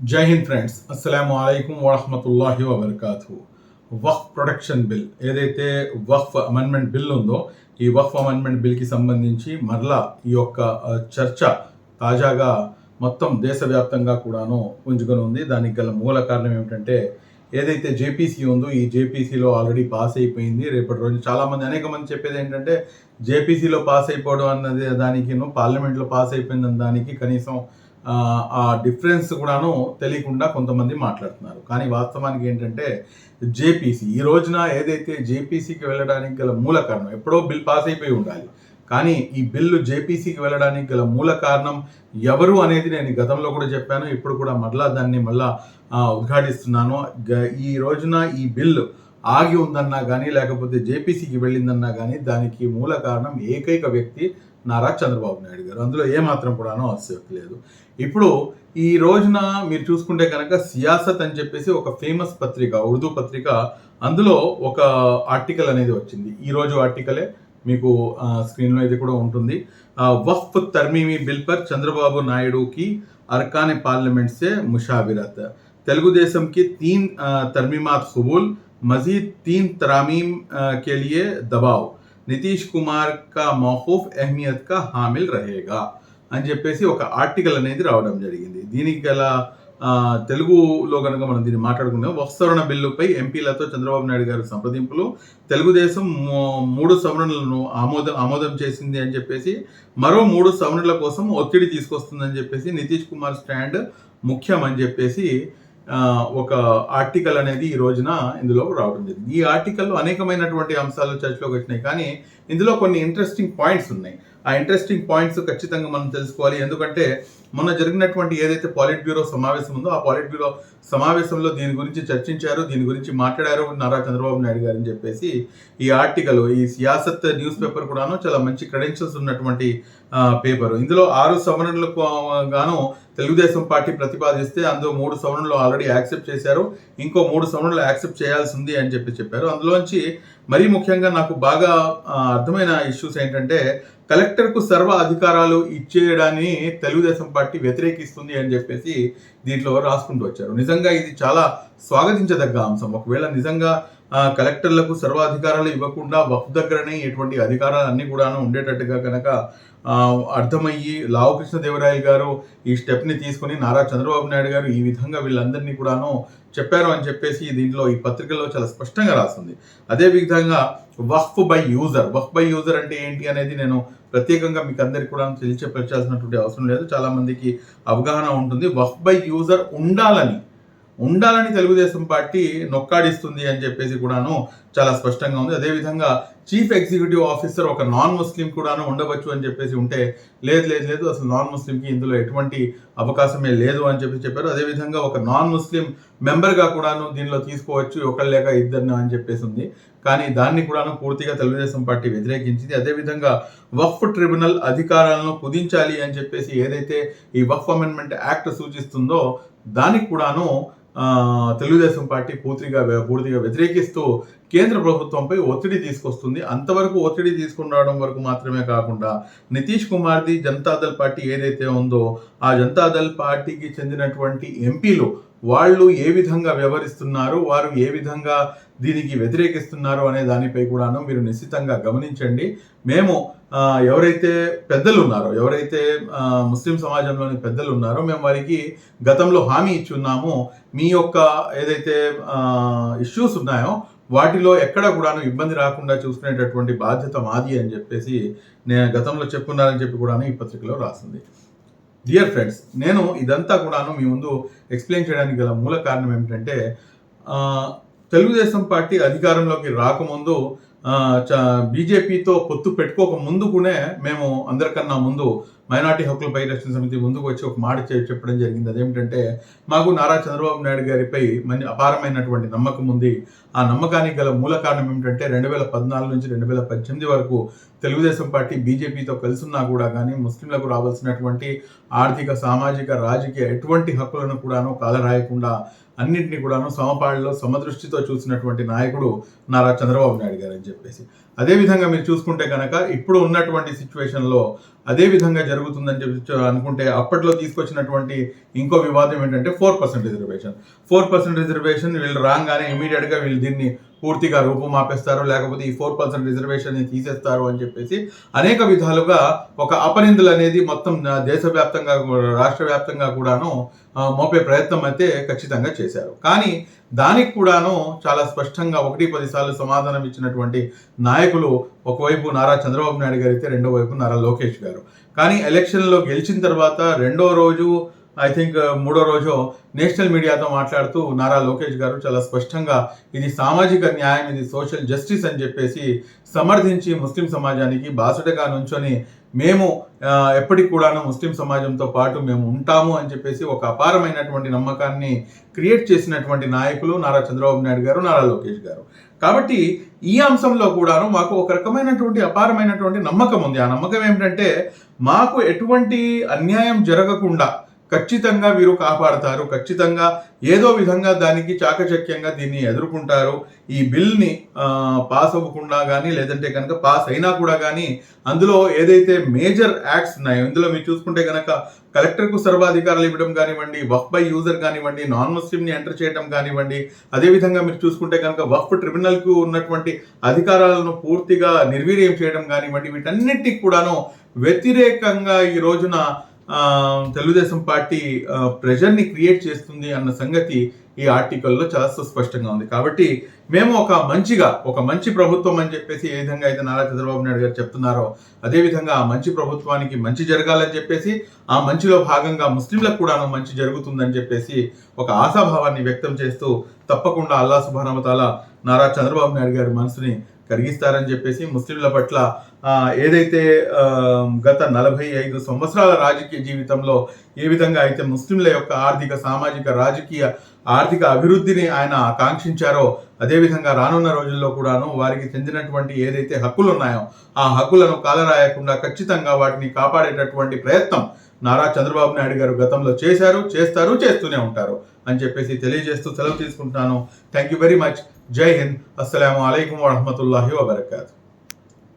జై హింద్ ఫ్రెండ్స్ అస్సలం అయికం వరహమతుల్లాహి వబర్కాతు వక్ఫ్ ప్రొటెక్షన్ బిల్ ఏదైతే వక్ఫ్ అమెండ్మెంట్ బిల్ ఉందో ఈ వక్ఫ్ అమెండ్మెంట్ బిల్కి సంబంధించి మరలా ఈ యొక్క చర్చ తాజాగా మొత్తం దేశవ్యాప్తంగా కూడాను పుంజుకొని ఉంది దానికి గల మూల కారణం ఏమిటంటే ఏదైతే జేపీసీ ఉందో ఈ జేపీసీలో ఆల్రెడీ పాస్ అయిపోయింది. రేపటి రోజు చాలామంది అనేక మంది చెప్పేది ఏంటంటే జేపీసీలో పాస్ అయిపోవడం అన్నది దానికి పార్లమెంట్లో పాస్ అయిపోయిందని దానికి కనీసం ఆ, డిఫరెన్స్ కూడాను తెలియకుండా కొంతమంది మాట్లాడుతున్నారు. కానీ వాస్తవానికి ఏంటంటే జేపీసీ ఈ రోజున ఏదైతే జేపీసీకి వెళ్ళడానికి గల మూల కారణం ఎప్పుడో బిల్ పాస్ అయిపోయి ఉండాలి. కానీ ఈ బిల్లు జేపీసీకి వెళ్ళడానికి గల మూల కారణం ఎవరు అనేది నేను గతంలో కూడా చెప్పాను ఇప్పుడు కూడా మళ్ళా దాన్ని మళ్ళా ఉద్ఘాటిస్తున్నాను. ఈ రోజున ఈ బిల్లు ఆగి ఉందన్నా కానీ లేకపోతే జేపీసీకి వెళ్ళిందన్నా కానీ దానికి మూల కారణం ఏకైక వ్యక్తి నారా చంద్రబాబు నాయుడు గారు. అందులో ఏమాత్రం కూడానో అస్యక్తి లేదు. ఇప్పుడు ఈ రోజున మీరు చూసుకుంటే కనుక సియాసత్ అని చెప్పేసి ఒక ఫేమస్ పత్రిక ఉర్దూ పత్రిక అందులో ఒక ఆర్టికల్ అనేది వచ్చింది. ఈరోజు ఆర్టికలే మీకు స్క్రీన్లో ఇది కూడా ఉంటుంది. వఫ్ తర్మీమీ బిల్ పర్ చంద్రబాబు నాయుడుకి అర్కాన్ పార్లమెంట్సే ముషాబిరత్ ముషావిరత్. తెలుగుదేశంకి తీన్ తర్మీమాత్ హుబుల్ मजीद तीन तरामीम अ, के लिए दबाव నితీష్ కుమార్ కా మౌఖూఫ్ అహమియత్ కా హామిల్ రహేగా అని చెప్పేసి ఒక ఆర్టికల్ అనేది రావడం జరిగింది దీనికి గల ఆ, తెలుగులో కనుక మనం దీన్ని మాట్లాడుకుందాం వత్సరణ బిల్లుపై ఎంపీలతో చంద్రబాబు నాయుడు గారి సంప్రదింపులు తెలుగుదేశం మూ- మూడు సవరణలను ఆమోదం ఆమోదం చేసింది అని చెప్పేసి మరో మూడు సవరణల కోసం ఒత్తిడి తీసుకొస్తుందని చెప్పేసి నితీష్ కుమార్ స్టాండ్ ముఖ్యం అని చెప్పేసి ఆ, ఒక ఆర్టికల్ అనేది ఈ రోజున ఇందులో రావడం జరిగింది. ఈ ఆర్టికల్లో అనేకమైనటువంటి అంశాలు చర్చలోకి వచ్చినాయి. కానీ ఇందులో కొన్ని ఇంట్రెస్టింగ్ పాయింట్స్ ఉన్నాయి. ఆ ఇంట్రెస్టింగ్ పాయింట్స్ ఖచ్చితంగా మనం తెలుసుకోవాలి. ఎందుకంటే మొన్న జరిగినటువంటి ఏదైతే పాలిట్ బ్యూరో సమావేశం ఉందో ఆ పాలిట్ బ్యూరో సమావేశంలో దీని గురించి చర్చించారు దీని గురించి మాట్లాడారు నారా చంద్రబాబు నాయుడు గారు అని చెప్పేసి ఈ ఆర్టికల్ ఈ సియాసత్ న్యూస్ పేపర్ కూడాను చాలా మంచి క్రెడెన్షియల్స్ ఉన్నటువంటి పేపర్ ఇందులో ఆరు సవరణలకు గాను తెలుగుదేశం పార్టీ ప్రతిపాదిస్తే అందులో మూడు సవరణలు ఆల్రెడీ యాక్సెప్ట్ చేశారు. ఇంకో మూడు సవరణలు యాక్సెప్ట్ చేయాల్సి ఉంది అని చెప్పి చెప్పారు. అందులోంచి మరీ ముఖ్యంగా నాకు బాగా అర్థమైన ఇష్యూస్ ఏంటంటే కలెక్టర్కు సర్వ అధికారాలు ఇచ్చేయడాన్ని తెలుగుదేశం పార్టీ వ్యతిరేకిస్తుంది అని చెప్పేసి దీంట్లో రాసుకుంటూ వచ్చారు. నిజంగా ఇది చాలా స్వాగతించదగ్గ అంశం. ఒకవేళ నిజంగా కలెక్టర్లకు సర్వాధికారాలు ఇవ్వకుండా వక్ఫ్ దగ్గరనే ఎటువంటి అధికారాలు అన్నీ కూడాను ఉండేటట్టుగా కనుక అర్థమయ్యి లావు కృష్ణదేవరాయలు గారు ఈ స్టెప్ని తీసుకొని నారా చంద్రబాబు నాయుడు గారు ఈ విధంగా వీళ్ళందరినీ కూడాను చెప్పారు అని చెప్పేసి దీంట్లో ఈ పత్రికలో చాలా స్పష్టంగా రాస్తుంది అదే విధంగా వక్ఫ్ బై యూజర్. వక్ఫ్ బై యూజర్ అంటే ఏంటి అనేది నేను ప్రత్యేకంగా మీకు అందరికి కూడా తెలియచేపరచాల్సినటువంటి అవసరం లేదు. చాలామందికి అవగాహన ఉంటుంది. వఫ్ బై యూజర్ ఉండాలని ఉండాలని తెలుగుదేశం పార్టీ నొక్కాడిస్తుంది అని చెప్పేసి కూడాను చాలా స్పష్టంగా ఉంది. అదేవిధంగా చీఫ్ ఎగ్జిక్యూటివ్ ఆఫీసర్ ఒక నాన్ ముస్లిం కూడాను ఉండవచ్చు అని చెప్పేసి ఉంటే లేదు లేదు లేదు అసలు నాన్ ముస్లింకి ఇందులో ఎటువంటి అవకాశమే లేదు అని చెప్పి చెప్పారు. అదేవిధంగా ఒక నాన్ ముస్లిం మెంబర్గా కూడాను దీనిలో తీసుకోవచ్చు ఒకళ్ళు లేక ఇద్దరిని అని చెప్పేసి ఉంది. కానీ దాన్ని కూడాను పూర్తిగా తెలుగుదేశం పార్టీ వ్యతిరేకించింది. అదేవిధంగా వక్ఫ్ ట్రిబ్యునల్ అధికారాలను కుదించాలి అని చెప్పేసి ఏదైతే ఈ వక్ఫ్ అమెండ్మెంట్ యాక్ట్ సూచిస్తుందో దానికి కూడాను తెలుగుదేశం పార్టీ పూర్తిగా పూర్తిగా వ్యతిరేకిస్తూ కేంద్ర ప్రభుత్వంపై ఒత్తిడి తీసుకొస్తుంది. అంతవరకు ఒత్తిడి తీసుకుని రావడం వరకు మాత్రమే కాకుండా నితీష్ కుమార్ది జనతాదళ్ పార్టీ ఏదైతే ఉందో ఆ జనతాదళ్ పార్టీకి చెందినటువంటి ఎంపీలు వాళ్ళు ఏ విధంగా వ్యవహరిస్తున్నారు వారు ఏ విధంగా దీనికి వ్యతిరేకిస్తున్నారు అనే దానిపై కూడాను మీరు నిశ్చితంగా గమనించండి. మేము ఎవరైతే పెద్దలు ఉన్నారో ఎవరైతే ముస్లిం సమాజంలోని పెద్దలు ఉన్నారో మేము వారికి గతంలో హామీ ఇచ్చి ఉన్నాము. మీ యొక్క ఏదైతే ఇష్యూస్ ఉన్నాయో వాటిలో ఎక్కడ కూడాను ఇబ్బంది రాకుండా చూసుకునేటటువంటి బాధ్యత మాది అని చెప్పేసి నేను గతంలో చెప్పున్నారని చెప్పి కూడాను ఈ పత్రికలో రాసింది. డియర్ ఫ్రెండ్స్ నేను ఇదంతా కూడాను మీ ముందు ఎక్స్ప్లెయిన్ చేయడానికి గల మూల కారణం ఏమిటంటే తెలుగుదేశం పార్టీ అధికారంలోకి రాకముందు బీజేపీతో పొత్తు పెట్టుకోక ముందుకునే మేము అందరికన్నా ముందు మైనార్టీ హక్కుల పరిరక్షణ సమితి ముందుకు వచ్చి ఒక మాట చెప్పడం జరిగింది. అదేమిటంటే మాకు నారా చంద్రబాబు నాయుడు గారిపై మంచి అపారమైనటువంటి నమ్మకం ఉంది. ఆ నమ్మకానికి గల మూల కారణం ఏమిటంటే రెండు వేల పద్నాలుగు నుంచి రెండు వేల పద్దెనిమిది వరకు తెలుగుదేశం పార్టీ బీజేపీతో కలిసిన్నా కూడా కానీ ముస్లింలకు రావాల్సినటువంటి ఆర్థిక సామాజిక రాజకీయ ఎటువంటి హక్కులను కూడాను కాలరాయకుండా అన్నింటినీ కూడాను సమపాళ్ళలో సమదృష్టితో చూసినటువంటి నాయకుడు నారా చంద్రబాబు నాయుడు గారు అని చెప్పేసి. అదేవిధంగా మీరు చూసుకుంటే కనుక ఇప్పుడు ఉన్నటువంటి సిచ్యువేషన్లో అదే విధంగా జరుగుతుందని చెప్పి అనుకుంటే అప్పట్లో తీసుకొచ్చినటువంటి ఇంకో వివాదం ఏంటంటే four percent reservation four percent reservation వీళ్ళు రాగానే ఇమీడియట్గా వీళ్ళు దీన్ని పూర్తిగా రూపుమాపేస్తారు లేకపోతే ఈ ఫోర్ పర్సెంట్ రిజర్వేషన్ తీసేస్తారు అని చెప్పేసి అనేక విధాలుగా ఒక అపనిందలు అనేది మొత్తం దేశవ్యాప్తంగా కూడా, రాష్ట్ర వ్యాప్తంగా కూడాను మోపే ప్రయత్నం అయితే ఖచ్చితంగా చేశారు. కానీ దానికి కూడాను చాలా స్పష్టంగా ఒకటి పదిసార్లు సమాధానం ఇచ్చినటువంటి నాయకులు ఒకవైపు నారా చంద్రబాబు నాయుడు గారు అయితే రెండో వైపు నారా లోకేష్ గారు. కానీ ఎలక్షన్లో గెలిచిన తర్వాత రెండో రోజు ఐ థింక్ మూడో రోజు నేషనల్ మీడియాతో మాట్లాడుతూ నారా లోకేష్ గారు చాలా స్పష్టంగా ఇది సామాజిక న్యాయం ఇది సోషల్ జస్టిస్ అని చెప్పేసి సమర్థించి ముస్లిం సమాజానికి బాసుటగా నుంచొని మేము ఎప్పటికి కూడాను ముస్లిం సమాజంతో పాటు మేము ఉంటాము అని చెప్పేసి ఒక అపారమైనటువంటి నమ్మకాన్ని క్రియేట్ చేసినటువంటి నాయకులు నారా చంద్రబాబు నాయుడు గారు నారా లోకేష్ గారు. కాబట్టి ఈ అంశంలో కూడాను మాకు ఒక రకమైనటువంటి అపారమైనటువంటి నమ్మకం ఉంది. ఆ నమ్మకం ఏమిటంటే మాకు ఎటువంటి అన్యాయం జరగకుండా ఖచ్చితంగా వీరు కాపాడతారు. ఖచ్చితంగా ఏదో విధంగా దానికి చాకచక్యంగా దీన్ని ఎదుర్కొంటారు. ఈ బిల్ని పాస్ అవ్వకుండా కానీ లేదంటే కనుక పాస్ అయినా కూడా కానీ అందులో ఏదైతే మేజర్ యాక్ట్స్ ఉన్నాయో ఇందులో మీరు చూసుకుంటే కనుక కలెక్టర్కు సర్వాధికారాలు ఇవ్వడం కానివ్వండి వఫ్ బై యూజర్ కానివ్వండి నాన్ ముస్లింని ఎంటర్ చేయడం కానివ్వండి అదేవిధంగా మీరు చూసుకుంటే కనుక వఫ్ ట్రిబ్యునల్కు ఉన్నటువంటి అధికారాలను పూర్తిగా నిర్వీర్యం చేయడం కానివ్వండి వీటన్నిటికి కూడాను వ్యతిరేకంగా ఈ రోజున తెలుగుదేశం పార్టీ ప్రెషర్ని క్రియేట్ చేస్తుంది అన్న సంగతి ఈ ఆర్టికల్లో చాలా సుస్పష్టంగా ఉంది. కాబట్టి మేము ఒక మంచిగా ఒక మంచి ప్రభుత్వం అని చెప్పేసి ఏ విధంగా అయితే నారా చంద్రబాబు నాయుడు గారు చెప్తున్నారో అదే విధంగా ఆ మంచి ప్రభుత్వానికి మంచి జరగాలని చెప్పేసి ఆ మంచిలో భాగంగా ముస్లింలకు కూడా మంచి జరుగుతుందని చెప్పేసి ఒక ఆశాభావాన్ని వ్యక్తం చేస్తూ తప్పకుండా అల్లా సుబానవతాల నారా చంద్రబాబు నాయుడు గారి మనసుని కరిగిస్తారని చెప్పేసి ముస్లింల పట్ల ఏదైతే గత నలభై ఐదు సంవత్సరాల రాజకీయ జీవితంలో ఏ విధంగా అయితే ముస్లింల యొక్క ఆర్థిక సామాజిక రాజకీయ ఆర్థిక అభివృద్ధిని ఆయన ఆకాంక్షించారో అదేవిధంగా రానున్న రోజుల్లో కూడాను వారికి చెందినటువంటి ఏదైతే హక్కులు ఉన్నాయో ఆ హక్కులను కాలరాయకుండా ఖచ్చితంగా వాటిని కాపాడేటటువంటి ప్రయత్నం నారా చంద్రబాబు నాయుడు గారు గతంలో చేశారు చేస్తారు చేస్తూనే ఉంటారు అని చెప్పేసి తెలియజేస్తూ సెలవు తీసుకుంటున్నాను. థ్యాంక్ యూ వెరీ మచ్ జై హింద్ అస్సలం అయికం వరహమతుల్లాహి వబర్కాతు